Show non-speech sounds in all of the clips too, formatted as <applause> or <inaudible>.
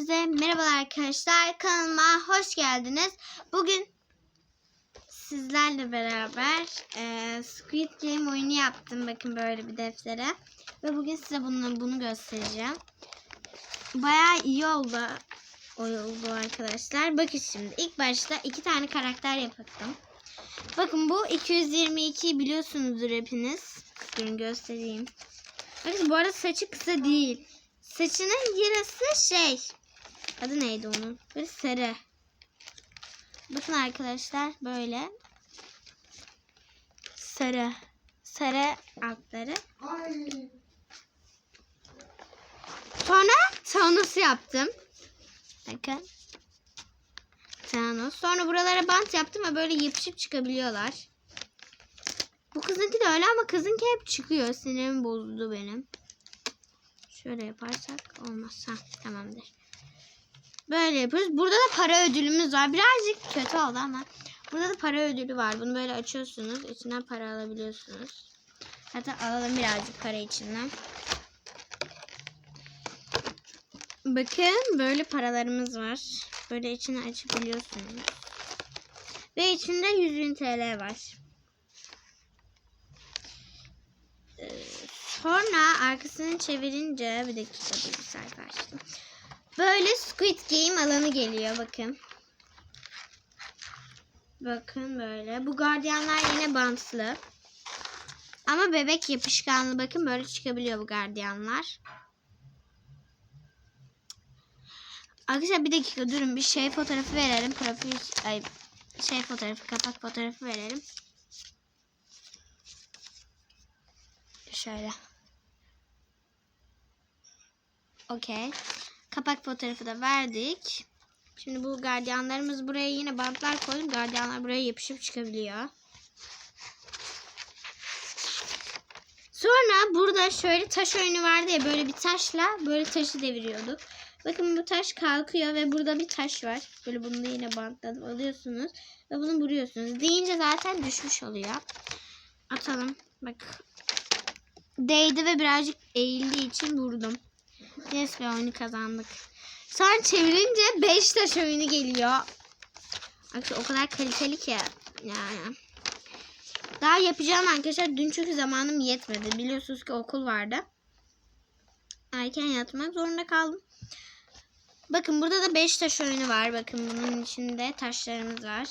Hepinize merhabalar arkadaşlar. Kanalıma hoş geldiniz. Bugün sizlerle beraber e, Squid Game oyunu yaptım. Bakın böyle bir deftere. Ve bugün size bunu, bunu göstereceğim. Bayağı iyi oldu. Oldu arkadaşlar. Bakın şimdi ilk başta iki tane karakter yaptım. Bakın bu 222 biliyorsunuzdur hepiniz. Durun göstereyim. Bakın bu arada saçı kısa değil. Saçının yarısı şey. Adı neydi onun? Böyle sarı. Bakın arkadaşlar böyle. Sarı. Sarı altları. Sonra Thanos yaptım. Bakın. Thanos. Sonra buralara bant yaptım ve böyle yapışıp çıkabiliyorlar. Bu kızınki de öyle ama kızınki hep çıkıyor. Sinirimi bozdu benim. Şöyle yaparsak olmaz. Ha, tamamdır. Böyle yapıyoruz. Burada da para ödülümüz var. Birazcık kötü oldu ama burada da para ödülü var. Bunu böyle açıyorsunuz. İçinden para alabiliyorsunuz. Hatta alalım birazcık para içinden. Bakın böyle paralarımız var. Böyle içini açabiliyorsunuz. Ve içinde 100.000 TL var. Ee, Sonra arkasını çevirince bir dakika bir açtım. Böyle Squid Game alanı geliyor bakın. Bakın böyle. Bu gardiyanlar yine bantlı. Ama bebek yapışkanlı. Bakın böyle çıkabiliyor bu gardiyanlar. Arkadaşlar bir dakika durun. Bir şey fotoğrafı verelim. Profil ay, şey fotoğrafı, kapak fotoğrafı verelim. Şöyle. Okey. Kapak fotoğrafı da verdik. Şimdi bu gardiyanlarımız buraya yine bantlar koydum. Gardiyanlar buraya yapışıp çıkabiliyor. Sonra burada şöyle taş oyunu vardı ya böyle bir taşla böyle taşı deviriyorduk. Bakın bu taş kalkıyor ve burada bir taş var. Böyle bunu da yine bantladım alıyorsunuz ve bunu vuruyorsunuz. Deyince zaten düşmüş oluyor. Atalım. Bak. Değdi ve birazcık eğildiği için vurdum. Yes oyunu kazandık. Sonra çevirince 5 taş oyunu geliyor. Arkadaşlar o kadar kaliteli ki yani. Daha yapacağım arkadaşlar. Dün çünkü zamanım yetmedi. Biliyorsunuz ki okul vardı. Erken yatmak zorunda kaldım. Bakın burada da 5 taş oyunu var. Bakın bunun içinde taşlarımız var.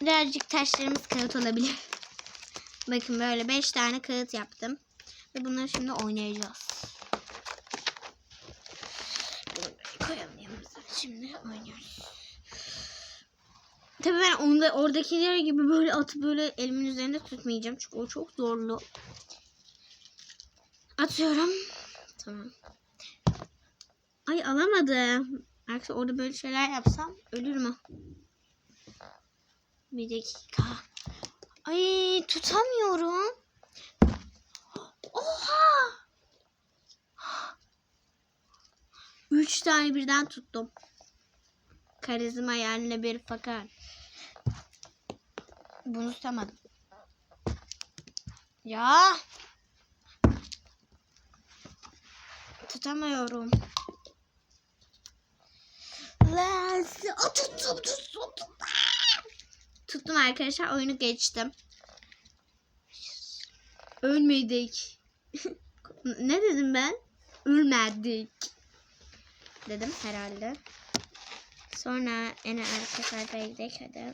Birazcık taşlarımız kağıt olabilir. Bakın böyle 5 tane kağıt yaptım. Ve bunları şimdi oynayacağız. Bunu böyle koyalım yanımıza. Şimdi oynuyoruz. Tabii ben onda, oradakiler gibi böyle atıp böyle elimin üzerinde tutmayacağım. Çünkü o çok zorlu. Atıyorum. Tamam. Ay alamadım. Arkadaşlar orada böyle şeyler yapsam ölür mü? Bir dakika. Ay tutamıyorum. Oha! Üç tane birden tuttum. Karizma yerine bir fakir. Bunu tutamadım. Ya. Tutamıyorum. Lens. Aa, tuttum tuttum tuttum. Tuttum arkadaşlar oyunu geçtim. Ölmedik. <laughs> ne dedim ben? Ölmedik. Dedim herhalde. Sonra en arka sayfaya gidelim hadi.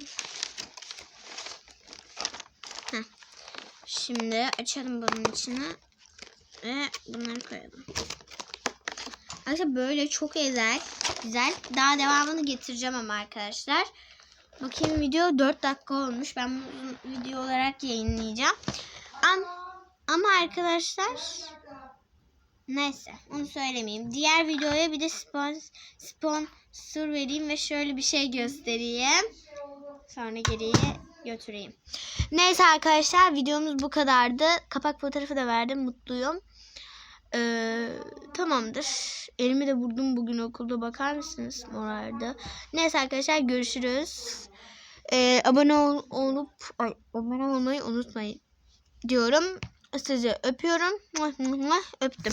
Şimdi açalım bunun içine. Ve bunları koyalım. Arkadaşlar böyle çok güzel. Güzel. Daha devamını getireceğim ama arkadaşlar. Bakayım video 4 dakika olmuş. Ben bunu video olarak yayınlayacağım. Ama arkadaşlar neyse onu söylemeyeyim. Diğer videoya bir de spon, sponsor vereyim ve şöyle bir şey göstereyim. Sonra geriye götüreyim. Neyse arkadaşlar videomuz bu kadardı. Kapak fotoğrafı da verdim. Mutluyum. Ee, tamamdır. Elimi de vurdum bugün okulda. Bakar mısınız morardı. Neyse arkadaşlar görüşürüz. Ee, abone ol, olup ay, abone olmayı unutmayın diyorum. Sizi öpüyorum. Öptüm.